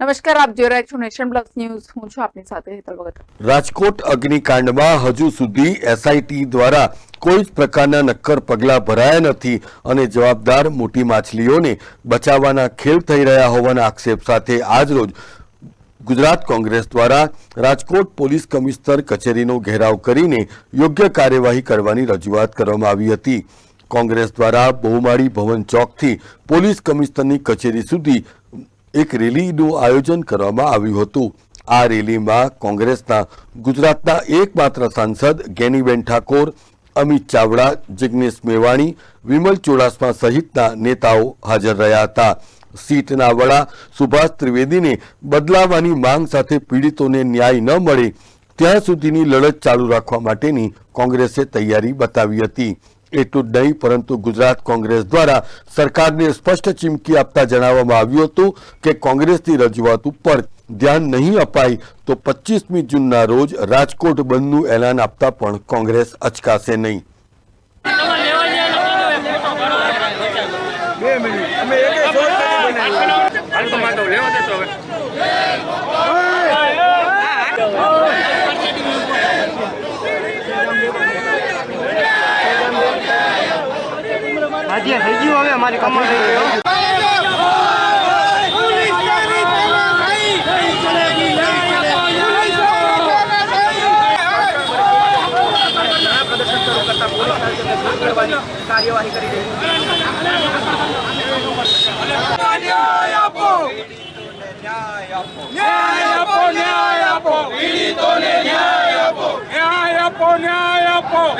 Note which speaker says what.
Speaker 1: નમસ્કાર, આપ જોઈ રહ્યા છો નેશન પ્લસ ન્યૂઝ. હું છું આપની સાથે હેતલ ભગત.
Speaker 2: રાજકોટ અગ્નિકાંડમાં હજુ સુધી એસઆઈટી દ્વારા કોઈ જ પ્રકારના નક્કર પગલાં ભરાયા નથી અને જવાબદાર મોટી માછલીઓને બચાવવાના ખેલ થઈ રહ્યા હોવાના આક્ષેપ સાથે આજરોજ ગુજરાત કોંગ્રેસ દ્વારા રાજકોટ પોલીસ કમિશનર કચેરીનો ઘેરાવ કરીને યોગ્ય કાર્યવાહી કરવાની રજૂઆત કરવામાં આવી હતી. કોંગ્રેસ દ્વારા બહુમાળી ભવન ચોકથી પોલીસ કમિશનરની કચેરી સુધી એક રેલીનું આયોજન કરવામાં આવ્યું હતું. આ રેલીમાં કોંગ્રેસના ગુજરાતના એકમાત્ર સાંસદ ગેનીબેન ઠાકોર, અમિત ચાવડા, જિગ્નેશ મેવાણી, વિમલ ચુડાસમા સહિતના નેતાઓ હાજર રહ્યા હતા. સીટના વડા સુભાષ ત્રિવેદીને બદલાવાની માંગ સાથે પીડિતોને ન્યાય ન મળે, ત્યાં સુધીની લડત ચાલુ રાખવા માટેની કોંગ્રેસે તૈયારી બતાવી હતી. એટલું જ નહીં પરંતુ ગુજરાત કોંગ્રેસ દ્વારા સરકારને સ્પષ્ટ ચીમકી આપતા જણાવવામાં આવ્યું હતું કે કોંગ્રેસની રજૂઆત ઉપર ધ્યાન નહીં અપાય તો પચીસમી જૂનના રોજ રાજકોટ બંધનું એલાન આપતા પણ કોંગ્રેસ અચકાશે નહીં.
Speaker 3: બે મિનિટ. અમે
Speaker 4: હાજી થઈ ગયું, હવે અમારી કમર થઈ ગયો
Speaker 3: ન્યાય આપો ન્યાય આપો. પીડિતોને ન્યાય આપો. ન્યાય આપો ન્યાય આપો.